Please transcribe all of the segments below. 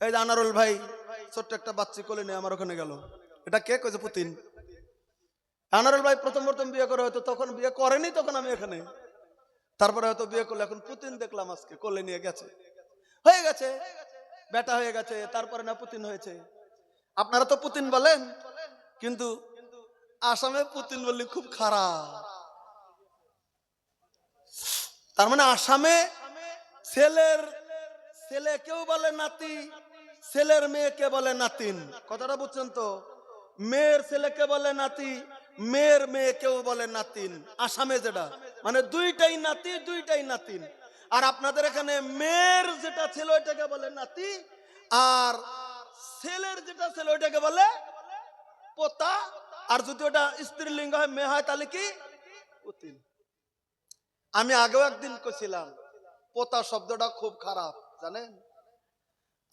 এই যে আনারুল ভাই, ছোট্ট একটা বাচ্চি কোলে নিয়ে আমার ওখানে গেল। এটা কে কয়েছে পুতিন। আনারুল ভাই প্রথম প্রথম বিয়ে করে হয়তো তখন বিয়ে করেনি তখন আমি এখানে। তারপরে হয়তো বিয়ে করলে, এখন পুতিন দেখলাম আজকে, কোলে নিয়ে গেছে। হয়ে গেছে। বেটা হয়ে গেছে, তারপরে না পুতিন হয়েছে। আপনারা তো পুতিন বলেন, কিন্তু আসামে পুতিন বললে খুব খারাপ। তার মানে আসামে ছেলের ছেলে কেউ বলে নাতি, ছেলের মেয়েকে বলে নাতিন। কথাটা বুঝছেন তো? মেয়ের ছেলেকে বলে নাতি, মেয়ের মেয়ে কেউ বলে নাতিন। আসামে যেটা। মানে দুইটাই নাতি, দুইটাই নাতিন। আর আপনাদের এখানে মেয়ের যেটা ছিল, ওইটাকে বলে নাতি, আর ছেলের যেটা ছিল, ওইটাকে বলে পোতা। আর যদি ওটা স্ত্রীলিঙ্গ হয়, মেয়ে হয়, তাহলে কি? আমি আগেও একদিন কছিলাম পোতা শব্দটা খুব খারাপ। জানেন?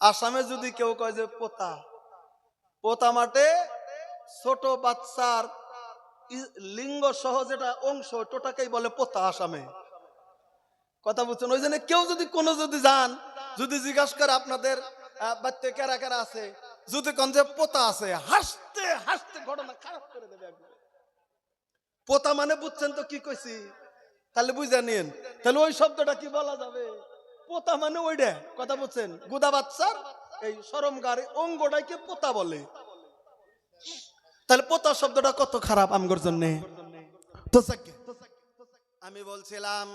আসামে যদি কেউ কয় যে পোতা পোতা মাঠে ছোট বাচ্চার লিঙ্গ সহ যেটা অংশ টোটাকেই বলে পোতা আসামে। কথা বুঝছেন? ওই জন্য কেউ যদি কোনো যদি যান, যদি জিজ্ঞাসা করে আপনাদের বাচ্চা কেরা কেরা আছে, যদি কোন যে পোতা আছে, হাসতে হাসতে ঘটনা খারাপ করে দেবে পোতা মানে বুঝছেন তো কি কইছি? তাহলে বুঝে নিন তাহলে ওই শব্দটা কি বলা যাবে? পোতা মানে ওইটা কথা বলছেন? গুদা বাচ্চার এই সরম গাড়ি অঙ্গটাকে পোতা বলে। তাহলে পোতা শব্দটা কত খারাপ আমগর জন্য? তো আমি বলছিলাম